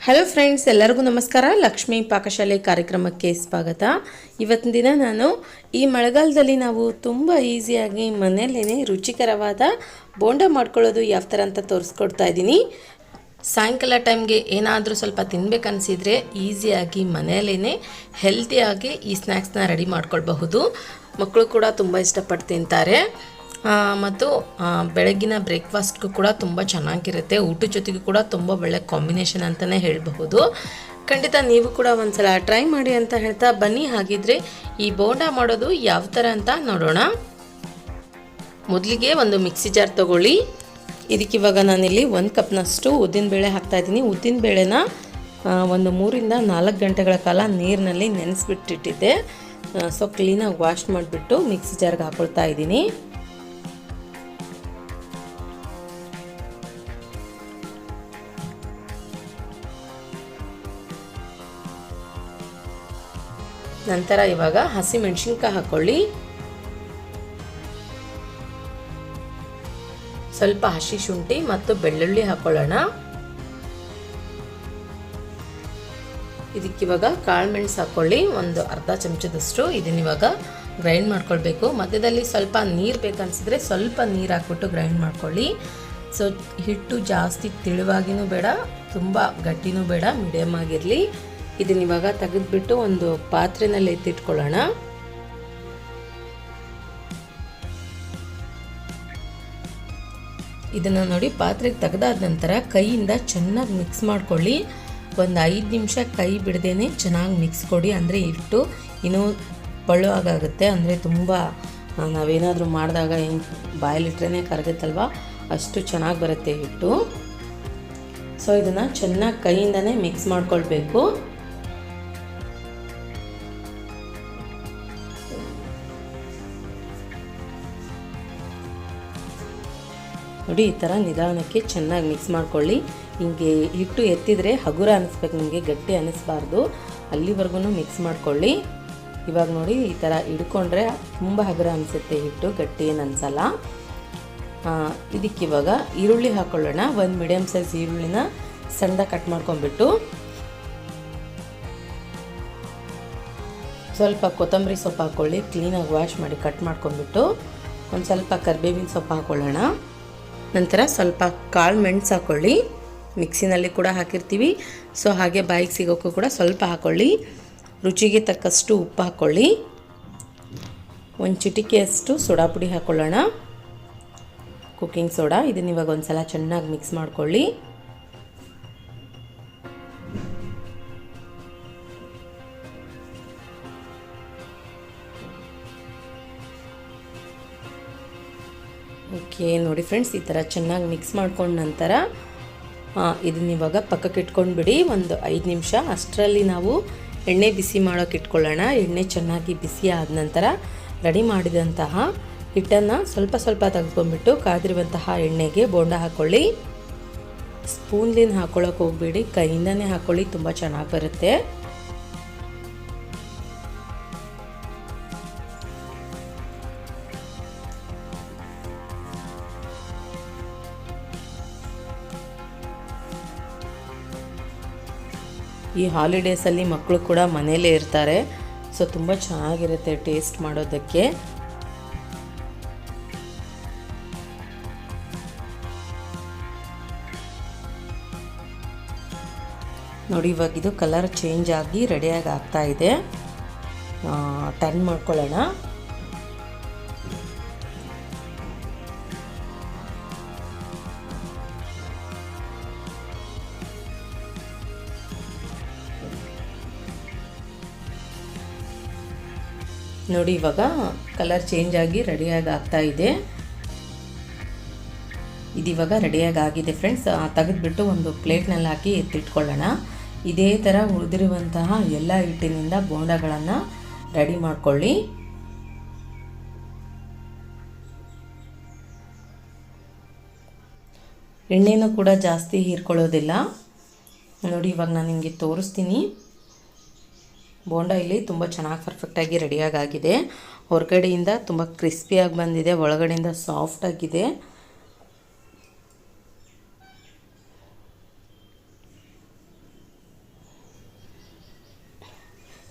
Hello friends ಎಲ್ಲರಿಗೂ ನಮಸ್ಕಾರ. ಲಕ್ಷ್ಮೀ ಪಾಕಶಾಲೆ ಕಾರ್ಯಕ್ರಮಕ್ಕೆ ಸ್ವಾಗತ. ಇವತ್ತಿನ ದಿನ ನಾನು ಈ ಮಳೆಗಾಲದಲ್ಲಿ ನಾವು ತುಂಬ ಈಸಿಯಾಗಿ ಮನೆಯಲ್ಲೇ ರುಚಿಕರವಾದ ಬೋಂಡ ಮಾಡ್ಕೊಳ್ಳೋದು ಯಾವ ಥರ ಅಂತ ತೋರಿಸ್ಕೊಡ್ತಾ ಇದ್ದೀನಿ. ಸಾಯಂಕಾಲ ಟೈಮ್ಗೆ ಏನಾದರೂ ಸ್ವಲ್ಪ ತಿನ್ಬೇಕನ್ಸಿದ್ರೆ ಈಸಿಯಾಗಿ ಮನೆಯಲ್ಲೇ ಹೆಲ್ತಿಯಾಗಿ ಈ ಸ್ನ್ಯಾಕ್ಸ್ನ ರೆಡಿ ಮಾಡ್ಕೊಳ್ಬಹುದು. ಮಕ್ಕಳು ಕೂಡ ತುಂಬ ಇಷ್ಟಪಟ್ಟು ತಿಂತಾರೆ. ಮತ್ತು ಬೆಳಗ್ಗಿನ ಬ್ರೇಕ್ಫಾಸ್ಟ್ಗೂ ಕೂಡ ತುಂಬ ಚೆನ್ನಾಗಿರುತ್ತೆ. ಊಟದ ಜೊತೆಗೂ ಕೂಡ ತುಂಬ ಒಳ್ಳೆ ಕಾಂಬಿನೇಷನ್ ಅಂತಲೇ ಹೇಳಬಹುದು. ಖಂಡಿತ ನೀವು ಕೂಡ ಒಂದ್ಸಲ ಟ್ರೈ ಮಾಡಿ ಅಂತ ಹೇಳ್ತಾ ಬನ್ನಿ. ಹಾಗಿದ್ರೆ ಈ ಬೋಂಡ ಮಾಡೋದು ಯಾವ ಥರ ಅಂತ ನೋಡೋಣ. ಮೊದಲಿಗೆ ಒಂದು ಮಿಕ್ಸಿ ಜಾರ್ ತಗೊಳ್ಳಿ. ಇದಕ್ಕೆ ಇವಾಗ ನಾನಿಲ್ಲಿ ಒಂದು ಕಪ್ನಷ್ಟು ಉದ್ದಿನಬೇಳೆ ಹಾಕ್ತಾಯಿದ್ದೀನಿ ಉದ್ದಿನಬೇಳೆನ ಒಂದು ಮೂರಿಂದ ನಾಲ್ಕು ಗಂಟೆಗಳ ಕಾಲ ನೀರಿನಲ್ಲಿ ನೆನೆಸ್ಬಿಟ್ಟಿಟ್ಟಿದ್ದೆ. ಸೊ ಕ್ಲೀನಾಗಿ ವಾಶ್ ಮಾಡಿಬಿಟ್ಟು ಮಿಕ್ಸಿ ಜಾರ್ಗೆ ಹಾಕೊಳ್ತಾ ಇದ್ದೀನಿ. ನಂತರ ಇವಾಗ ಹಸಿ ಮೆಣಸಿನ್ಕಾಯಿ ಹಾಕೊಳ್ಳಿ. ಸ್ವಲ್ಪ ಹಸಿ ಶುಂಠಿ ಮತ್ತು ಬೆಳ್ಳುಳ್ಳಿ ಹಾಕೊಳ್ಳೋಣ. ಇದಕ್ಕಿವಾಗ ಕಾಳು ಮೆಣಸು ಹಾಕ್ಕೊಳ್ಳಿ ಒಂದು ಅರ್ಧ ಚಮಚದಷ್ಟು ಇದನ್ನ ಇವಾಗ ಗ್ರೈಂಡ್ ಮಾಡ್ಕೊಳ್ಬೇಕು. ಮಧ್ಯದಲ್ಲಿ ಸ್ವಲ್ಪ ನೀರು ಬೇಕನ್ಸಿದ್ರೆ ಸ್ವಲ್ಪ ನೀರು ಹಾಕ್ಬಿಟ್ಟು ಗ್ರೈಂಡ್ ಮಾಡ್ಕೊಳ್ಳಿ. ಸೊ ಹಿಟ್ಟು ಜಾಸ್ತಿ ತಿಳುವಾಗಿನೂ ಬೇಡ, ತುಂಬ ಗಟ್ಟಿನೂ ಬೇಡ ಮೀಡಿಯಮ್ ಆಗಿರಲಿ. ಇದನ್ನ ಇವಾಗ ತೆಗೆದ್ಬಿಟ್ಟು ಒಂದು ಪಾತ್ರೆನಲ್ಲಿ ಎತ್ತಿಟ್ಕೊಳ್ಳೋಣ ಇದನ್ನು ನೋಡಿ ಪಾತ್ರೆಗೆ ತೆಗೆದಾದ ನಂತರ ಕೈಯಿಂದ ಚೆನ್ನಾಗಿ ಮಿಕ್ಸ್ ಮಾಡ್ಕೊಳ್ಳಿ. ಒಂದು ಐದು ನಿಮಿಷ ಕೈ ಬಿಡದೇನೆ ಚೆನ್ನಾಗಿ ಮಿಕ್ಸ್ ಕೊಡಿ. ಅಂದರೆ ಹಿಟ್ಟು ಇನ್ನೂ ಪಳ್ಳು ಆಗುತ್ತೆ ಅಂದರೆ ತುಂಬ ನಾವೇನಾದರೂ ಮಾಡಿದಾಗ ಹೆಂಗೆ ಬಾಯಲ್ಲಿಟ್ರೇ ಕರಗುತ್ತಲ್ವ? ಅಷ್ಟು ಚೆನ್ನಾಗಿ ಬರುತ್ತೆ ಹಿಟ್ಟು. ಸೊ ಇದನ್ನು ಚೆನ್ನಾಗಿ ಕೈಯಿಂದನೇ ಮಿಕ್ಸ್ ಮಾಡ್ಕೊಳ್ಬೇಕು. ನೋಡಿ ಈ ಥರ ನಿಧಾನಕ್ಕೆ ಚೆನ್ನಾಗಿ ಮಿಕ್ಸ್ ಮಾಡ್ಕೊಳ್ಳಿ. ಹಿಂಗೆ ಹಿಟ್ಟು ಎತ್ತಿದರೆ ಹಗುರ ಅನ್ನಿಸ್ಬೇಕು ನಿಮಗೆ, ಗಟ್ಟಿ ಅನ್ನಿಸ್ಬಾರ್ದು ಅಲ್ಲಿವರೆಗೂ ಮಿಕ್ಸ್ ಮಾಡ್ಕೊಳ್ಳಿ. ಇವಾಗ ನೋಡಿ ಈ ಥರ ಹಿಡ್ಕೊಂಡ್ರೆ ತುಂಬ ಹಗುರ ಅನಿಸುತ್ತೆ ಹಿಟ್ಟು, ಗಟ್ಟಿ ಏನು ಅನಿಸಲ್ಲ. ಇದಕ್ಕಿವಾಗ ಈರುಳ್ಳಿ ಹಾಕ್ಕೊಳ್ಳೋಣ ಒಂದು ಮೀಡಿಯಮ್ ಸೈಜ್ ಈರುಳ್ಳಿನ ಸಣ್ಣ ಕಟ್ ಮಾಡ್ಕೊಂಡ್ಬಿಟ್ಟು. ಸ್ವಲ್ಪ ಕೊತ್ತಂಬರಿ ಸೊಪ್ಪು ಹಾಕ್ಕೊಳ್ಳಿ ಕ್ಲೀನಾಗಿ ವಾಶ್ ಮಾಡಿ ಕಟ್ ಮಾಡ್ಕೊಂಡ್ಬಿಟ್ಟು. ಒಂದು ಸ್ವಲ್ಪ ಕರಿಬೇವಿನ ಸೊಪ್ಪು ಹಾಕ್ಕೊಳ್ಳೋಣ ನಂತರ ಸ್ವಲ್ಪ ಕಾಳು ಮೆಣಸು ಹಾಕ್ಕೊಳ್ಳಿ ಮಿಕ್ಸಿನಲ್ಲಿ ಕೂಡ ಹಾಕಿರ್ತೀವಿ. ಸೊ, ಹಾಗೆ ಬಾಯಿಗೆ ಸಿಗೋಕ್ಕೂ ಕೂಡ ಸ್ವಲ್ಪ ಹಾಕ್ಕೊಳ್ಳಿ ರುಚಿಗೆ ತಕ್ಕಷ್ಟು ಉಪ್ಪು ಹಾಕ್ಕೊಳ್ಳಿ ಒಂದು ಚಿಟಿಕೆಯಷ್ಟು ಸೋಡಾ ಪುಡಿ ಹಾಕ್ಕೊಳ್ಳೋಣ ಕುಕ್ಕಿಂಗ್ ಸೋಡಾ ಇದನ್ನ ಇವಾಗ ಒಂದು ಸಲ ಚೆನ್ನಾಗಿ ಮಿಕ್ಸ್ ಮಾಡ್ಕೊಳ್ಳಿ. ಓಕೆ ನೋಡಿ ಫ್ರೆಂಡ್ಸ್ ಈ ಥರ ಚೆನ್ನಾಗಿ ಮಿಕ್ಸ್ ಮಾಡ್ಕೊಂಡ ನಂತರ ಇದನ್ನ ಇವಾಗ ಪಕ್ಕಕ್ಕೆ ಇಟ್ಕೊಂಡ್ಬಿಡಿ, ಒಂದು ಐದು ನಿಮಿಷ. ಅಷ್ಟರಲ್ಲಿ ನಾವು ಎಣ್ಣೆ ಬಿಸಿ ಮಾಡೋಕೆ ಇಟ್ಕೊಳ್ಳೋಣ. ಎಣ್ಣೆ ಚೆನ್ನಾಗಿ ಬಿಸಿ ಆದ ನಂತರ ರೆಡಿ ಮಾಡಿದಂತಹ ಹಿಟ್ಟನ್ನು ಸ್ವಲ್ಪ ಸ್ವಲ್ಪ ತೆಗೆದುಕೊಂಡ್ಬಿಟ್ಟು, ಕಾದಿರುವಂತಹ ಎಣ್ಣೆಗೆ ಬೋಂಡ ಹಾಕ್ಕೊಳ್ಳಿ ಸ್ಪೂನ್ಲಿಂದ ಹಾಕ್ಕೊಳ್ಳೋಕೆ ಹೋಗ್ಬೇಡಿ. ಕೈಯಿಂದನೇ ಹಾಕ್ಕೊಳ್ಳಿ ತುಂಬ ಚೆನ್ನಾಗಿ ಬರುತ್ತೆ. ಈ ಹಾಲಿಡೇಸಲ್ಲಿ ಮಕ್ಕಳು ಕೂಡ ಮನೆಯಲ್ಲೇ ಇರ್ತಾರೆ. ಸೊ ತುಂಬ ಚೆನ್ನಾಗಿರುತ್ತೆ ಟೇಸ್ಟ್ ಮಾಡೋದಕ್ಕೆ. ನೋಡಿ, ಇವಾಗ ಇದು ಕಲರ್ ಚೇಂಜ್ ಆಗಿ ರೆಡಿಯಾಗಿ ಆಗ್ತಾ ಇದೆ. ಟರ್ನ್ ಮಾಡ್ಕೊಳ್ಳೋಣ. ನೋಡಿ, ಇವಾಗ ಕಲರ್ ಚೇಂಜ್ ಆಗಿ ರೆಡಿಯಾಗಿ ಆಗ್ತಾ ಇದೆ. ಇದಿವಾಗ ರೆಡಿಯಾಗಿ ಆಗಿದೆ ಫ್ರೆಂಡ್ಸ್ ತೆಗೆದುಬಿಟ್ಟು ಒಂದು ಪ್ಲೇಟ್ನಲ್ಲಿ ಹಾಕಿ ಎತ್ತಿಟ್ಕೊಳ್ಳೋಣ. ಇದೇ ಥರ ಉಳಿದಿರುವಂತಹ ಎಲ್ಲ ಹಿಟ್ಟಿನಿಂದ ಬೋಂಡಗಳನ್ನು ರೆಡಿ ಮಾಡಿಕೊಳ್ಳಿ. ಎಣ್ಣೆನೂ ಕೂಡ ಜಾಸ್ತಿ ಹೀರ್ಕೊಳ್ಳೋದಿಲ್ಲ. ನೋಡಿ, ಇವಾಗ ನಾನು ನಿಮಗೆ ತೋರಿಸ್ತೀನಿ. ಬೋಂಡ ಇಲ್ಲಿ ತುಂಬ ಚೆನ್ನಾಗಿ ಪರ್ಫೆಕ್ಟಾಗಿ ರೆಡಿಯಾಗಿ ಆಗಿದೆ ಹೊರಗಡೆಯಿಂದ ತುಂಬ ಕ್ರಿಸ್ಪಿಯಾಗಿ ಬಂದಿದೆ, ಒಳಗಡೆಯಿಂದ ಸಾಫ್ಟಾಗಿದೆ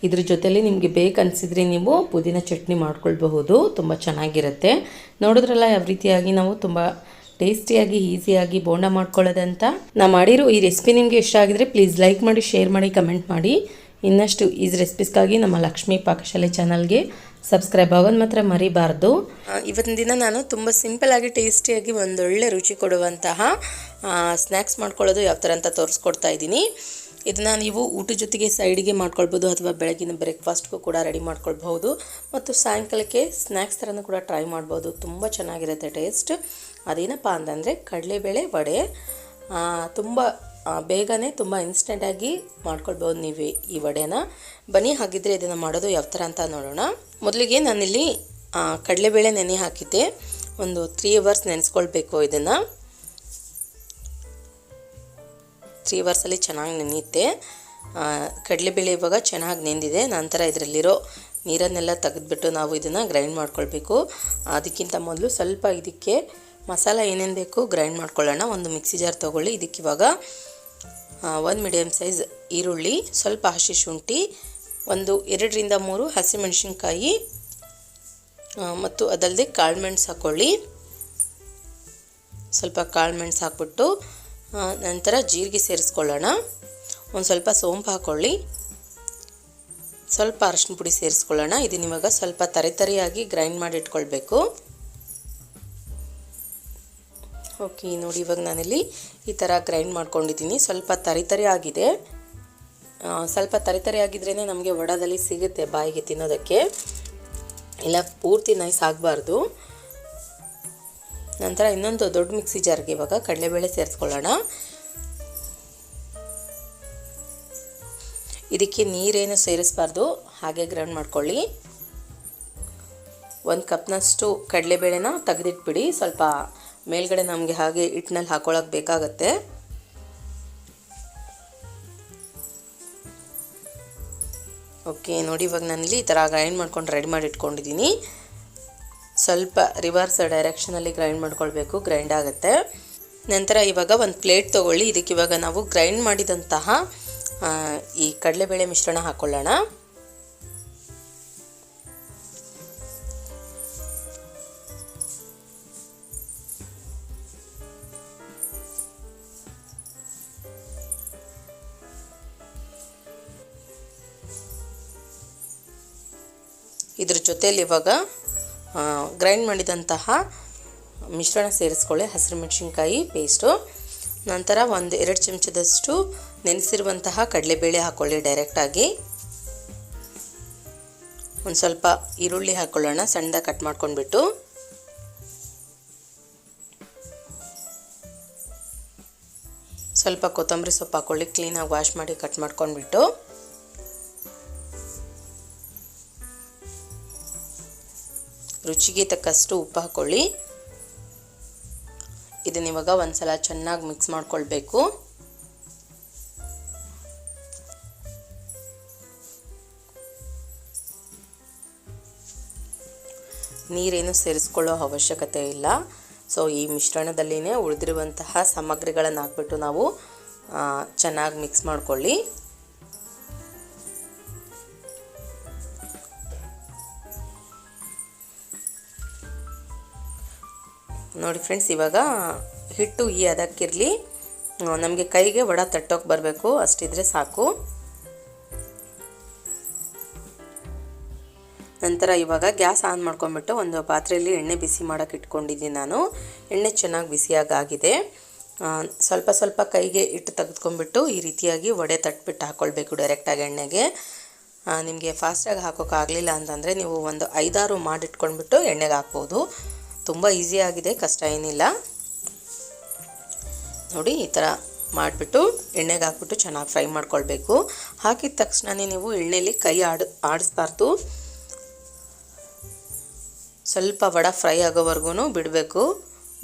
ಇದ್ರ ಜೊತೆಲಿ ನಿಮಗೆ ಬೇಕನ್ಸಿದ್ರೆ ನೀವು ಪುದೀನ ಚಟ್ನಿ ಮಾಡ್ಕೊಳ್ಬಹುದು, ತುಂಬ ಚೆನ್ನಾಗಿರುತ್ತೆ. ನೋಡಿದ್ರಲ್ಲ, ಯಾವ ರೀತಿಯಾಗಿ ನಾವು ತುಂಬ ಟೇಸ್ಟಿಯಾಗಿ, ಈಸಿಯಾಗಿ ಬೋಂಡ ಮಾಡ್ಕೊಳ್ಳೋದಂತ. ನಾ ಮಾಡಿರೋ ಈ ರೆಸಿಪಿ ನಿಮಗೆ ಇಷ್ಟ ಆಗಿದ್ರೆ ಪ್ಲೀಸ್ ಲೈಕ್ ಮಾಡಿ, ಶೇರ್ ಮಾಡಿ, ಕಮೆಂಟ್ ಮಾಡಿ. ಇನ್ನಷ್ಟು ಈಸ್ ರೆಸಿಪೀಸ್ಗಾಗಿ ನಮ್ಮ ಲಕ್ಷ್ಮೀ ಪಾಕಶಾಲೆ ಚಾನಲ್ಗೆ ಸಬ್ಸ್ಕ್ರೈಬ್ ಆಗೋದು ಮಾತ್ರ ಮರಿಬಾರ್ದು. ಇವತ್ತಿನ ದಿನ ನಾನು ತುಂಬ ಸಿಂಪಲ್ಲಾಗಿ ಟೇಸ್ಟಿಯಾಗಿ ಒಂದೊಳ್ಳೆ ರುಚಿ ಕೊಡುವಂತಹ ಸ್ನ್ಯಾಕ್ಸ್ ಮಾಡ್ಕೊಳ್ಳೋದು ಯಾವ ಥರ ಅಂತ ತೋರಿಸ್ಕೊಡ್ತಾ ಇದ್ದೀನಿ. ಇದನ್ನು ನೀವು ಊಟದ ಜೊತೆಗೆ ಸೈಡಿಗೆ ಮಾಡ್ಕೊಳ್ಬೋದು ಅಥವಾ ಬೆಳಗಿನ ಬ್ರೇಕ್ಫಾಸ್ಟ್ಗೂ ಕೂಡ ರೆಡಿ ಮಾಡ್ಕೊಳ್ಬಹುದು. ಮತ್ತು ಸಾಯಂಕಾಲಕ್ಕೆ ಸ್ನ್ಯಾಕ್ಸ್ ಥರನೂ ಕೂಡ ಟ್ರೈ ಮಾಡ್ಬೋದು. ತುಂಬ ಚೆನ್ನಾಗಿರುತ್ತೆ ಟೇಸ್ಟ್ ಅದೇನಪ್ಪ ಅಂತಂದರೆ ಕಡಲೆಬೇಳೆ ವಡೆ ತುಂಬ ಬೇಗನೆ ತುಂಬ ಇನ್ಸ್ಟೆಂಟಾಗಿ ಮಾಡ್ಕೊಳ್ಬೋದು ನೀವು ಈ ವಡೆನ. ಬನ್ನಿ, ಹಾಗಿದ್ರೆ ಇದನ್ನು ಮಾಡೋದು ಯಾವ ಥರ ಅಂತ ನೋಡೋಣ. ಮೊದಲಿಗೆ ನಾನಿಲ್ಲಿ ಕಡಲೆಬೇಳೆ ನೆನೆ ಹಾಕಿದ್ದೆ. ಒಂದು ತ್ರೀ ಅವರ್ಸ್ ನೆನೆಸ್ಕೊಳ್ಬೇಕು ಇದನ್ನು. ತ್ರೀ ಅವರ್ಸಲ್ಲಿ ಚೆನ್ನಾಗಿ ನೆನೆಯುತ್ತೆ. ಕಡಲೆಬೇಳೆ ಇವಾಗ ಚೆನ್ನಾಗಿ ನೆಂದಿದೆ. ನಂತರ ಇದರಲ್ಲಿರೋ ನೀರನ್ನೆಲ್ಲ ತೆಗೆದುಬಿಟ್ಟು ನಾವು ಇದನ್ನು ಗ್ರೈಂಡ್ ಮಾಡ್ಕೊಳ್ಬೇಕು. ಅದಕ್ಕಿಂತ ಮೊದಲು ಸ್ವಲ್ಪ ಇದಕ್ಕೆ ಮಸಾಲ ಏನೇನು ಬೇಕು ಗ್ರೈಂಡ್ ಮಾಡ್ಕೊಳ್ಳೋಣ. ಒಂದು ಮಿಕ್ಸಿ ಜಾರ್ ತೊಗೊಳ್ಳಿ. ಇದಕ್ಕೆ ಇವಾಗ ಒಂದು ಮೀಡಿಯಮ್ ಸೈಜ್ ಈರುಳ್ಳಿ, ಸ್ವಲ್ಪ ಹಸಿ ಶುಂಠಿ, ಒಂದು ಎರಡರಿಂದ ಮೂರು ಹಸಿಮೆಣಸಿನ್ಕಾಯಿ ಮತ್ತು ಅದಲ್ಲದೆ ಕಾಳು ಮೆಣಸು ಹಾಕ್ಕೊಳ್ಳಿ ಸ್ವಲ್ಪ ಕಾಳು ಮೆಣಸು ಹಾಕ್ಬಿಟ್ಟು ನಂತರ ಜೀರಿಗೆ ಸೇರಿಸ್ಕೊಳ್ಳೋಣ. ಒಂದು ಸ್ವಲ್ಪ ಸೋಂಪು ಹಾಕ್ಕೊಳ್ಳಿ ಸ್ವಲ್ಪ ಅರಶಿನ ಪುಡಿ ಸೇರಿಸ್ಕೊಳ್ಳೋಣ. ಇದನ್ನ ಇವಾಗ ಸ್ವಲ್ಪ ತರಿತರಿಯಾಗಿ ಗ್ರೈಂಡ್ ಮಾಡಿ ಇಟ್ಕೊಳ್ಬೇಕು. ಓಕೆ, ನೋಡಿ ಇವಾಗ ನಾನಿಲ್ಲಿ ಈ ಥರ ಗ್ರೈಂಡ್ ಮಾಡ್ಕೊಂಡಿದ್ದೀನಿ. ಸ್ವಲ್ಪ ತರಿತರಿ ತರಿ ಆಗಿದೆ. ಸ್ವಲ್ಪ ತರಿತರಿ ತರಿ ಆಗಿದ್ರೇ ನಮಗೆ ವಡದಲ್ಲಿ ಸಿಗುತ್ತೆ ಬಾಯಿಗೆ ತಿನ್ನೋದಕ್ಕೆ. ಇಲ್ಲ, ಪೂರ್ತಿ ನೈಸ್ ಆಗಬಾರ್ದು. ನಂತರ ಇನ್ನೊಂದು ದೊಡ್ಡ ಮಿಕ್ಸಿ ಜಾರ್ಗೆ ಇವಾಗ ಕಡಲೆಬೇಳೆ ಸೇರಿಸ್ಕೊಳ್ಳೋಣ. ಇದಕ್ಕೆ ನೀರೇನು ಸೇರಿಸ್ಬಾರ್ದು, ಹಾಗೆ ಗ್ರೈಂಡ್ ಮಾಡ್ಕೊಳ್ಳಿ. ಒಂದು ಕಪ್ನಷ್ಟು ಕಡಲೆಬೇಳೆನ ತೆಗೆದಿಟ್ಬಿಡಿ, ಸ್ವಲ್ಪ ಮೇಲ್ಗಡೆ ನಮಗೆ ಹಾಗೆ ಹಿಟ್ಟಿನಲ್ಲಿ ಹಾಕೊಳ್ಳೋಕೆ ಬೇಕಾಗತ್ತೆ. ಓಕೆ ನೋಡಿ ಇವಾಗ ನಾನಿಲ್ಲಿ ಈ ಥರ ಗ್ರೈಂಡ್ ಮಾಡ್ಕೊಂಡು ರೆಡಿ ಮಾಡಿ ಇಟ್ಕೊಂಡಿದ್ದೀನಿ. ಸ್ವಲ್ಪ ರಿವರ್ಸ್ ಡೈರೆಕ್ಷನಲ್ಲಿ ಗ್ರೈಂಡ್ ಮಾಡ್ಕೊಳ್ಬೇಕು ಗ್ರೈಂಡ್ ಆಗುತ್ತೆ. ನಂತರ ಇವಾಗ ಒಂದು ಪ್ಲೇಟ್ ತೊಗೊಳ್ಳಿ. ಇದಕ್ಕೆ ಇವಾಗ ನಾವು ಗ್ರೈಂಡ್ ಮಾಡಿದಂತಹ ಈ ಕಡಲೆಬೇಳೆ ಮಿಶ್ರಣ ಹಾಕ್ಕೊಳ್ಳೋಣ ಇದ್ರ ಜೊತೆಯಲ್ಲಿ ಇವಾಗ ಗ್ರೈಂಡ್ ಮಾಡಿದಂತಹ ಮಿಶ್ರಣ ಸೇರಿಸ್ಕೊಳ್ಳಿ, ಹಸಿರು ಮೆಣಸಿನ್ಕಾಯಿ ಪೇಸ್ಟು ನಂತರ ಒಂದು ಎರಡು ಚಮಚದಷ್ಟು ನೆನೆಸಿರುವಂತಹ ಕಡಲೆಬೇಳೆ ಹಾಕ್ಕೊಳ್ಳಿ ಡೈರೆಕ್ಟಾಗಿ ಒಂದು ಸ್ವಲ್ಪ ಈರುಳ್ಳಿ ಹಾಕ್ಕೊಳ್ಳೋಣ ಸಣ್ಣದಾಗಿ ಕಟ್ ಮಾಡ್ಕೊಂಡ್ಬಿಟ್ಟು. ಸ್ವಲ್ಪ ಕೊತ್ತಂಬರಿ ಸೊಪ್ಪು ಹಾಕ್ಕೊಳ್ಳಿ ಕ್ಲೀನಾಗಿ ವಾಶ್ ಮಾಡಿ ಕಟ್ ಮಾಡ್ಕೊಂಡ್ಬಿಟ್ಟು. ರುಚಿಗೆ ತಕ್ಕಷ್ಟು ಉಪ್ಪು ಹಾಕ್ಕೊಳ್ಳಿ ಇದನ್ನ ಇವಾಗ ಒಂದ್ಸಲ ಚೆನ್ನಾಗಿ ಮಿಕ್ಸ್ ಮಾಡ್ಕೊಳ್ಬೇಕು. ನೀರೇನು ಸೇರಿಸ್ಕೊಳ್ಳೋ ಅವಶ್ಯಕತೆ ಇಲ್ಲ. ಸೊ ಈ ಮಿಶ್ರಣದಲ್ಲಿನೇ ಉಳಿದಿರುವಂತಹ ಸಾಮಗ್ರಿಗಳನ್ನು ಹಾಕ್ಬಿಟ್ಟು ನಾವು ಚೆನ್ನಾಗಿ ಮಿಕ್ಸ್ ಮಾಡ್ಕೊಳ್ಳಿ. ನೋಡಿ ಫ್ರೆಂಡ್ಸ್ ಇವಾಗ ಹಿಟ್ಟು ಈ ಅದಕ್ಕಿರಲಿ ನಮಗೆ ಕೈಗೆ ವಡ ತಟ್ಟೋಕೆ ಬರಬೇಕು. ಅಷ್ಟಿದ್ರೆ ಸಾಕು. ನಂತರ ಇವಾಗ ಗ್ಯಾಸ್ ಆನ್ ಮಾಡ್ಕೊಂಡ್ಬಿಟ್ಟು ಒಂದು ಪಾತ್ರೆಯಲ್ಲಿ ಎಣ್ಣೆ ಬಿಸಿ ಮಾಡೋಕೆ ಇಟ್ಕೊಂಡಿದ್ದೀನಿ ನಾನು. ಎಣ್ಣೆ ಚೆನ್ನಾಗಿ ಬಿಸಿಯಾಗಾಗಿದೆ. ಸ್ವಲ್ಪ ಸ್ವಲ್ಪ ಕೈಗೆ ಇಟ್ಟು ತೆಗೆದುಕೊಂಡ್ಬಿಟ್ಟು ಈ ರೀತಿಯಾಗಿ ವಡೆ ತಟ್ಬಿಟ್ಟು ಹಾಕ್ಕೊಳ್ಬೇಕು ಡೈರೆಕ್ಟಾಗಿ ಎಣ್ಣೆಗೆ. ನಿಮಗೆ ಫಾಸ್ಟಾಗಿ ಹಾಕೋಕ್ಕಾಗಲಿಲ್ಲ ಅಂತಂದರೆ ನೀವು ಒಂದು ಐದಾರು ಮಾಡಿಟ್ಕೊಂಡ್ಬಿಟ್ಟು ಎಣ್ಣೆಗೆ ಹಾಕ್ಬೋದು. ತುಂಬ ಆಗಿದೆ, ಕಷ್ಟ ಏನಿಲ್ಲ. ನೋಡಿ, ಈ ಥರ ಮಾಡಿಬಿಟ್ಟು ಎಣ್ಣೆಗೆ ಹಾಕ್ಬಿಟ್ಟು ಚೆನ್ನಾಗಿ ಫ್ರೈ ಮಾಡ್ಕೊಳ್ಬೇಕು. ಹಾಕಿದ ತಕ್ಷಣವೇ ನೀವು ಎಣ್ಣೆಯಲ್ಲಿ ಕೈ ಆಡ್, ಆಡಿಸ್ಬಾರ್ದು. ಸ್ವಲ್ಪ ವಡ ಫ್ರೈ ಆಗೋವರೆಗೂ ಬಿಡಬೇಕು.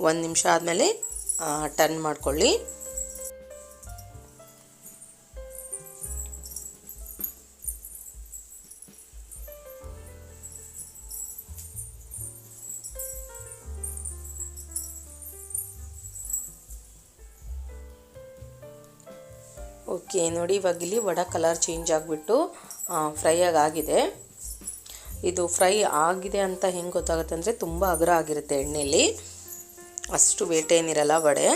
ಒಂದು ನಿಮಿಷ ಆದಮೇಲೆ ಟರ್ನ್ ಮಾಡ್ಕೊಳ್ಳಿ. ಓಕೆ ನೋಡಿ ಇವಾಗ ಇಲ್ಲಿ ವಡ ಕಲರ್ ಚೇಂಜ್ ಆಗಿಬಿಟ್ಟು ಫ್ರೈ ಆಗಿದೆ. ಇದು ಫ್ರೈ ಆಗಿದೆ ಅಂತ ಹೆಂಗೆ ಗೊತ್ತಾಗುತ್ತೆ ಅಂದರೆ ತುಂಬ ಅಗ್ರ ಆಗಿರುತ್ತೆ ಎಣ್ಣೆಯಲ್ಲಿ ಅಷ್ಟು ವೇಟ್ ಏನಿರಲ್ಲ ವಡೆ.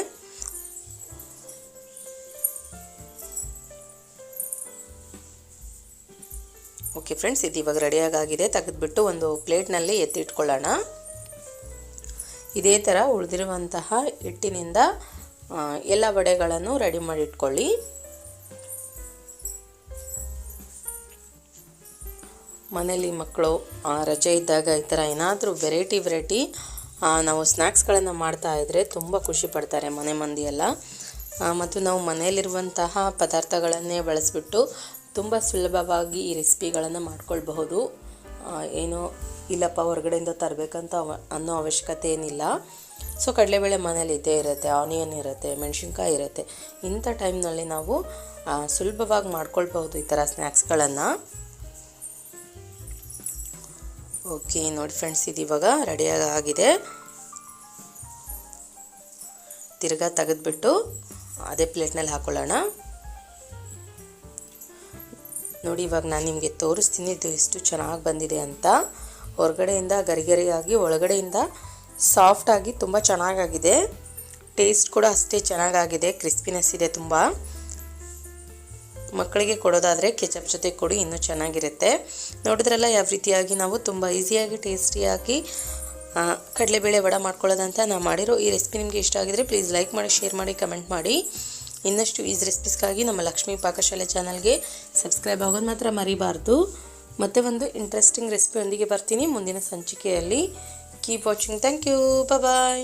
ಓಕೆ ಫ್ರೆಂಡ್ಸ್ ಇದು ಇವಾಗ ರೆಡಿಯಾಗಿದೆ ತೆಗೆದುಬಿಟ್ಟು ಒಂದು ಪ್ಲೇಟ್ನಲ್ಲಿ ಎತ್ತಿಟ್ಕೊಳ್ಳೋಣ. ಇದೇ ಥರ ಉಳಿದಿರುವಂತಹ ಹಿಟ್ಟಿನಿಂದ ಎಲ್ಲ ವಡೆಗಳನ್ನು ರೆಡಿ ಮಾಡಿ ಮನೇಲಿ ಮಕ್ಕಳು ರಜೆ ಇದ್ದಾಗ ಈ ಥರ ಏನಾದರೂ ವೆರೈಟಿ ವೆರೈಟಿ ನಾವು ಸ್ನ್ಯಾಕ್ಸ್ಗಳನ್ನು ಮಾಡ್ತಾ ಇದ್ದರೆ ತುಂಬ ಖುಷಿ ಪಡ್ತಾರೆ ಮನೆ ಮಂದಿಯೆಲ್ಲ. ಮತ್ತು ನಾವು ಮನೆಯಲ್ಲಿರುವಂತಹ ಪದಾರ್ಥಗಳನ್ನೇ ಬಳಸಿಬಿಟ್ಟು ತುಂಬ ಸುಲಭವಾಗಿ ಈ ರೆಸಿಪಿಗಳನ್ನು ಮಾಡ್ಕೊಳ್ಬಹುದು. ಏನು ಇಲ್ಲಪ್ಪ, ಹೊರಗಡೆಯಿಂದ ತರಬೇಕಂತ ಅನ್ನೋ ಅವಶ್ಯಕತೆ ಏನಿಲ್ಲ. ಸೊ, ಕಡಲೆಬೇಳೆ ಮನೇಲಿ ಇದ್ದೇ ಇರುತ್ತೆ ಆನಿಯನ್ ಇರುತ್ತೆ, ಮೆಣಸಿನ್ಕಾಯಿ ಇರುತ್ತೆ. ಇಂಥ ಟೈಮ್ನಲ್ಲಿ ನಾವು ಸುಲಭವಾಗಿ ಮಾಡ್ಕೊಳ್ಬಹುದು ಈ ಥರ ಸ್ನ್ಯಾಕ್ಸ್ಗಳನ್ನು ಓಕೆ, ನೋಡಿ ಫ್ರೆಂಡ್ಸ್, ಇದು ಇವಾಗ ರೆಡಿಯಾಗಿ ಆಗಿದೆ. ತಿರ್ಗಾ ತೆಗೆದ್ಬಿಟ್ಟು ಅದೇ ಪ್ಲೇಟ್ನಲ್ಲಿ ಹಾಕೊಳ್ಳೋಣ. ನೋಡಿ, ಇವಾಗ ನಾನು ನಿಮಗೆ ತೋರಿಸ್ತೀನಿ, ಇದು ಎಷ್ಟು ಚೆನ್ನಾಗಿ ಬಂದಿದೆ ಅಂತ. ಹೊರಗಡೆಯಿಂದ ಗರಿಗರಿಯಾಗಿ, ಒಳಗಡೆಯಿಂದ ಸಾಫ್ಟಾಗಿ ತುಂಬ ಚೆನ್ನಾಗಾಗಿದೆ ಟೇಸ್ಟ್ ಕೂಡ ಅಷ್ಟೇ ಚೆನ್ನಾಗಾಗಿದೆ ಕ್ರಿಸ್ಪಿನೆಸ್ ಇದೆ ತುಂಬ. ಮಕ್ಕಳಿಗೆ ಕೊಡೋದಾದರೆ ಕೆಚಪ್ ಜೊತೆ ಕೊಡಿ, ಇನ್ನೂ ಚೆನ್ನಾಗಿರುತ್ತೆ. ನೋಡಿದ್ರಲ್ಲ, ಯಾವ ರೀತಿಯಾಗಿ ನಾವು ತುಂಬ ಈಸಿಯಾಗಿ ಟೇಸ್ಟಿಯಾಗಿ ಕಡಲೆಬೇಳೆ ವಡ ಮಾಡ್ಕೊಳ್ಳೋದಂತ ನಾನು ಮಾಡಿರೋ ಈ ರೆಸಿಪಿ ನಿಮಗೆ ಇಷ್ಟ ಆಗಿದರೆ ಪ್ಲೀಸ್ ಲೈಕ್ ಮಾಡಿ ಶೇರ್ ಮಾಡಿ ಕಮೆಂಟ್ ಮಾಡಿ. ಇನ್ನಷ್ಟು ಈಸ್ ರೆಸಿಪೀಸ್ಗಾಗಿ ನಮ್ಮ ಲಕ್ಷ್ಮೀ ಪಾಕಶಾಲೆ ಚಾನಲ್ಗೆ ಸಬ್ಸ್ಕ್ರೈಬ್ ಆಗೋದು ಮಾತ್ರ ಮರಿಬಾರ್ದು. ಮತ್ತೆ ಒಂದು ಇಂಟ್ರೆಸ್ಟಿಂಗ್ ರೆಸಿಪಿಯೊಂದಿಗೆ ಬರ್ತೀನಿ ಮುಂದಿನ ಸಂಚಿಕೆಯಲ್ಲಿ. Keep watching thank you bye